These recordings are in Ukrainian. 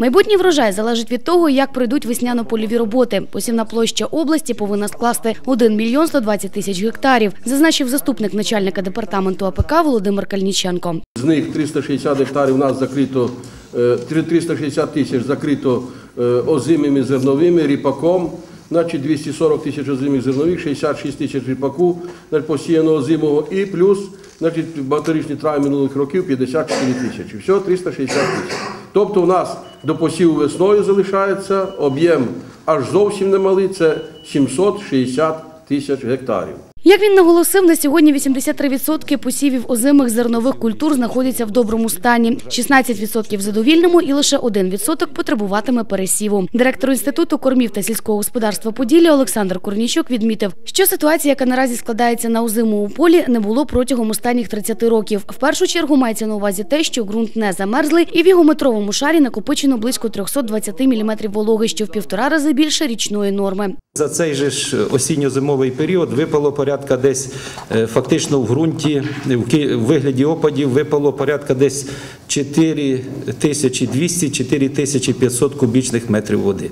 Майбутній врожай залежить від того, як пройдуть весняно-польові роботи. Посівна площа області повинна скласти 1 мільйон 120 тисяч гектарів, зазначив заступник начальника департаменту АПК Володимир Кальніченко. З них 360 гектарів у нас закрито, е, 360 тисяч закрито е, озимими зерновими, ріпаком, значить 240 тисяч озимих зернових, 66 тисяч ріпаку, значить посіяно озимого і плюс значить, багаторічні травми минулих років 54 тисячі. Всього 360 тисяч. Тобто у нас до посіву весною залишається об'єм аж зовсім немалий, це 760 тисяч гектарів. Як він наголосив, на сьогодні 83% посівів озимих зернових культур знаходяться в доброму стані, 16% в задовільному і лише 1% потребуватиме пересіву. Директор інституту кормів та сільського господарства Поділля Олександр Корнічук відмітив, що ситуація, яка наразі складається на озимому полі, не було протягом останніх 30 років. В першу чергу мається на увазі те, що ґрунт не замерзлий, і в його метровому шарі накопичено близько 320 мм вологи, що в півтора рази більше річної норми. За цей же ж осінньо-зимовий період випало порядка десь е, фактично в ґрунті в вигляді опадів випало порядка десь 4200-4500 кубічних метрів води.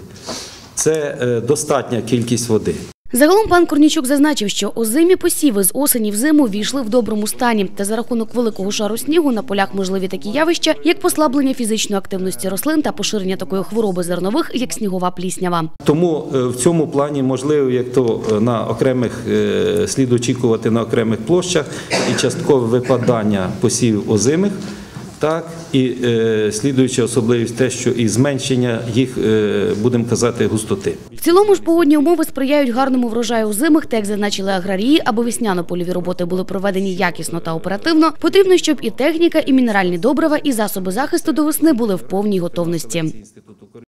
Це е, достатня кількість води. Загалом пан Корнічук зазначив, що озимі посіви з осені в зиму війшли в доброму стані, та за рахунок великого шару снігу на полях можливі такі явища, як послаблення фізичної активності рослин та поширення такої хвороби зернових, як снігова пліснява. Тому е, в цьому плані можливо, як то е, на окремих е, слід очікувати на окремих площах і часткове випадання посівів озимих. Так, і е, слідуюча особливість те, що і зменшення їх, е, будемо казати, густоти. В цілому ж погодні умови сприяють гарному врожаю озимих, та як зазначили аграрії, аби весняно-польові роботи були проведені якісно та оперативно. Потрібно, щоб і техніка, і мінеральні добрива, і засоби захисту до весни були в повній готовності.